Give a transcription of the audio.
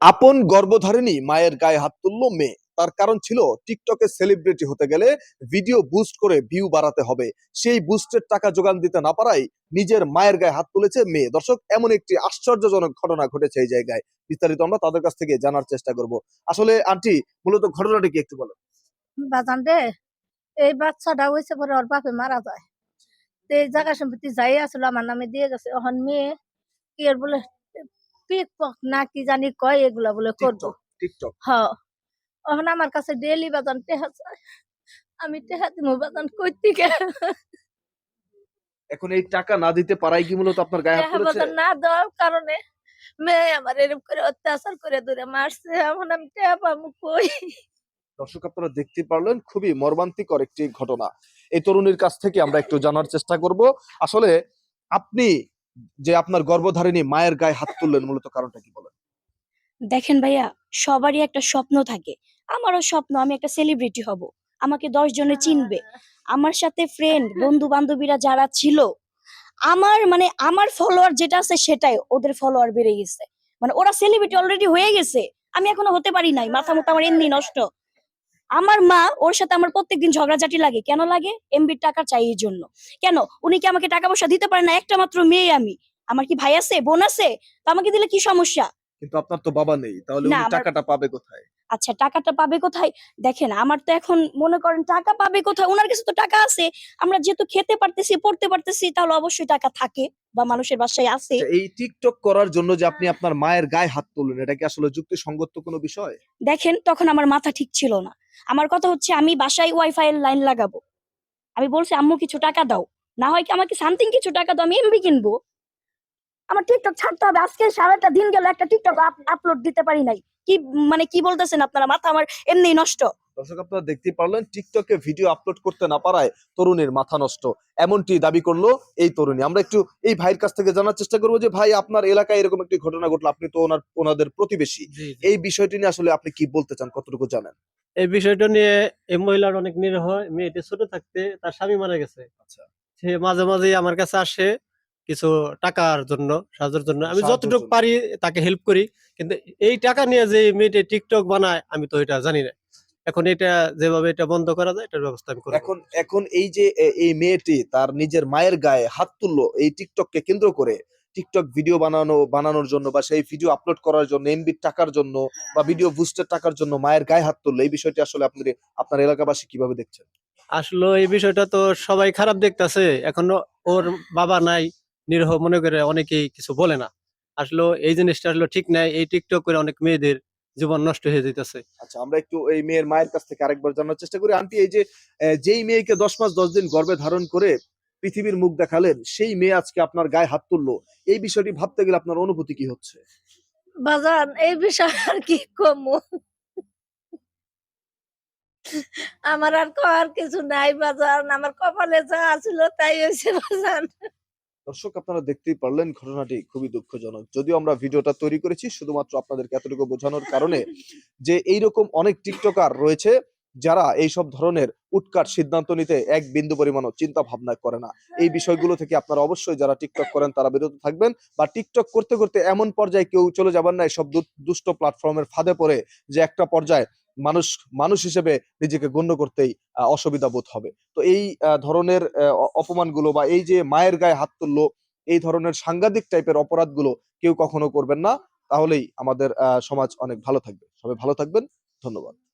আপন গর্ভধারিণী মায়ের গায়ে হাত তুলল মেয়ে। তার কারণ ছিল টিকটকে সেলিব্রিটি হতে গেলে ভিডিও বুস্ট করে ভিউ বাড়াতে হবে। সেই বুস্টের টাকা যোগান দিতে না পারায় নিজের মায়ের গায়ে হাত তুলেছে মেয়ে। দর্শক, এমন একটি আশ্চর্যজনক ঘটনা ঘটেছে এই জায়গায়। বিস্তারিত আমরা তাদের কাছ থেকে জানার চেষ্টা করব। আসলে, আন্টি, মূলত ঘটনাটি কি একটু বলেন বাজান রে, এই বাচ্চাটা হয়েছে পরে ওর বাপে মারা যায়। এই জায়গা সম্পত্তি যাই আসলো, আমার নামে দিয়ে গেছে। এখন মেয়ে কি বলে পিক পক না কি জানি কয় এগুলা বলে করব। এখন আমার কাছে ডেলি বাজান টেহা আমি টেহা দিমু বাজান কই থেকে? এখন এই টাকা না দিতে পারাই কি মূলত আপনার গায়ে হাত তুলেছে না দেওয়ার কারণে মেয়ে আমার এরকম করে অত্যাচার করে দূরে মারছে। এখন আমি টেহা পাবো কই? দর্শক আপনারা দেখতে পারলেন খুবই মর্মান্তিকর একটি ঘটনা। এই তরুণীর কাছ থেকে আমরা একটু জানার চেষ্টা করব। আসলে আপনি যে আপনার গর্ভধারিণী মায়ের গায়ে হাত তুললেন, মূলত কারণটা কি বলেন? দেখেন ভাইয়া, সবারই একটা স্বপ্ন থাকে। আমারও স্বপ্ন, আমি একটা সেলিব্রিটি হব। আমাকে দশ জনে চিনবে। আমার সাথে ফ্রেন্ড বন্ধু বান্ধবীরা যারা ছিল, আমার মানে আমার ফলোয়ার যেটা আছে সেটাই ওদের ফলোয়ার বেড়ে গেছে। মানে ওরা সেলিব্রিটি অলরেডি হয়ে গেছে। আমি এখনও হতে পারি নাই। মাথা মতো আমার এমনি নষ্ট। আমার মা ওর সাথে আমার প্রত্যেকদিন ঝগড়াঝাটি লাগে। কেন লাগে? এমবির টাকা চাই এই জন্য। কেন? উনি কি আমাকে টাকা পয়সা দিতে পারে না? একটা মাত্র মেয়ে আমি। আমার কি ভাই আছে? বোন আছে? তো আমাকে দিলে কি সমস্যা? কিন্তু আপনার তো বাবা নেই। তাহলে উনি টাকাটা পাবে কোথায়? আচ্ছা টাকাটা পাবে কোথায়? দেখেন আমার তো এখন মনে করেন টাকা পাবে কোথায়? ওনার কাছে তো টাকা আছে। আমরা যেহেতু খেতে পারতেছি পড়তে পারতেছি তাহলে অবশ্যই টাকা থাকে বা মানুষের বাসায় আছে। আচ্ছা, এই টিকটক করার জন্য যে আপনি আপনার মায়ের গায়ে হাত তুললেন এটা কি আসলে যুক্তিসঙ্গত কোনো বিষয়? দেখেন তখন আমার মাথা ঠিক ছিল না। আমার কথা হচ্ছে আমি বাসায় ওয়াইফাই এর লাইন লাগাবো। আমি বলছি আম্মু কিছু টাকা দাও। না হয় কি আমাকে সামথিং কিছু টাকা দাও আমি এমবি কিনবো। আমার টিকটক ছাড়তে হবে। আজকে সারাটা দিন গেল একটা টিকটক আপলোড দিতে পারি নাই। কি মানে কি বলতেছেন আপনারা? মাথা আমার এমনি নষ্ট। দর্শক আপনারা দেখতে পারলেন টিকটকে ভিডিও আপলোড করতে না পারায় তরুণীর মাথা নষ্ট। এমনটি দাবি করল এই তরুণী। আমরা একটু এই ভাইয়ের কাছ থেকে জানার চেষ্টা করব যে ভাই আপনার এলাকায় এরকম একটি ঘটনা ঘটলো। আপনি তো ওনার ওনাদের প্রতিবেশী। এই বিষয়টি নিয়ে আসলে আপনি কি বলতে চান? কতটুকু জানেন? এই বিষয়টা নিয়ে এই মহিলার অনেক নিরহ মেয়েটি ছোট থাকতে তার স্বামী মারা গেছে। আচ্ছা। সে মাঝে মাঝে আমার কাছে আসে কিছু টাকার জন্য সাহায্যের জন্য। আমি যতটুকু পারি তাকে হেল্প করি কিন্তু এই টাকা নিয়ে যে মেয়েটি টিকটক বানায় আমি তো এটা জানি না। এখন এটা যেভাবে এটা বন্ধ করা যায় এটার ব্যবস্থা আমি করব। এখন এখন এই যে এই মেয়েটি তার নিজের মায়ের গায়ে হাত তুললো এই টিকটককে কেন্দ্র করে টিকটক ভিডিও বানানো বানানোর জন্য বা সেই ভিডিও আপলোড করার জন্য এমবি টাকার জন্য বা ভিডিও বুস্টের টাকার জন্য মায়ের গায়ে হাত তুললো এই বিষয়টি আসলে আপনি আপনার এলাকাবাসী কীভাবে দেখছেন? আসলে এই বিষয়টা তো সবাই খারাপ দেখতাছে। এখনও ওর বাবা নাই নিরহ মনে করে অনেকেই কিছু বলে না। আসলে এই জিনিসটা আসলে ঠিক নাই। এই টিকটক করে অনেক মেয়েদের জীবন নষ্ট হয়ে যেতেছে আচ্ছা আমরা একটু এই মেয়ের মায়ের কাছ থেকে আরেকবার জানার চেষ্টা করি। আন্টি এই যে যেই মেয়েকে দশ মাস দশ দিন গর্ভে ধারণ করে পৃথিবীর মুখ দেখালেন সেই মেয়ে আজকে আপনার গায়ে হাত তুললো। এই বিষয়টি ভাবতে গেলে আপনার অনুভূতি কি হচ্ছে? বাজান এই বিষয় আর কি কমু? আমার আর করার কিছু নাই বাজান আমার কপালে যা আছিল তাই হয়েছে বাজান। দর্শক আপনারা দেখতেই পারলেন ঘটনাটি খুবই দুঃখজনক। যদিও আমরা ভিডিওটা তৈরি করেছি শুধুমাত্র আপনাদেরকে এতটুকু বোঝানোর কারণে যে এইরকম অনেক টিকটকার রয়েছে যারা এই সব ধরনের উৎকাট সিদ্ধান্ত নিতে এক বিন্দু পরিমাণও চিন্তা ভাবনা করে না। এই বিষয়গুলো থেকে আপনারা অবশ্যই যারা টিকটক করেন, তারা বিরত থাকবেন বা টিকটক করতে করতে এমন পর্যায়ে কেউ চলে যাবেন না সব দুষ্ট প্ল্যাটফর্মের ফাঁদে পড়ে যে একটা পর্যায়ে মানুষ মানুষ হিসেবে নিজেকে গণ্য করতেই অসুবিধা বোধ হবে। তো এই ধরনের অপমানগুলো বা এই যে মায়ের গায়ে হাত তুললো, এই ধরনের সাংঘাতিক টাইপের অপরাধগুলো কেউ কখনো করবেন না। তাহলেই আমাদের সমাজ অনেক ভালো থাকবে। সবাই ভালো থাকবেন। ধন্যবাদ।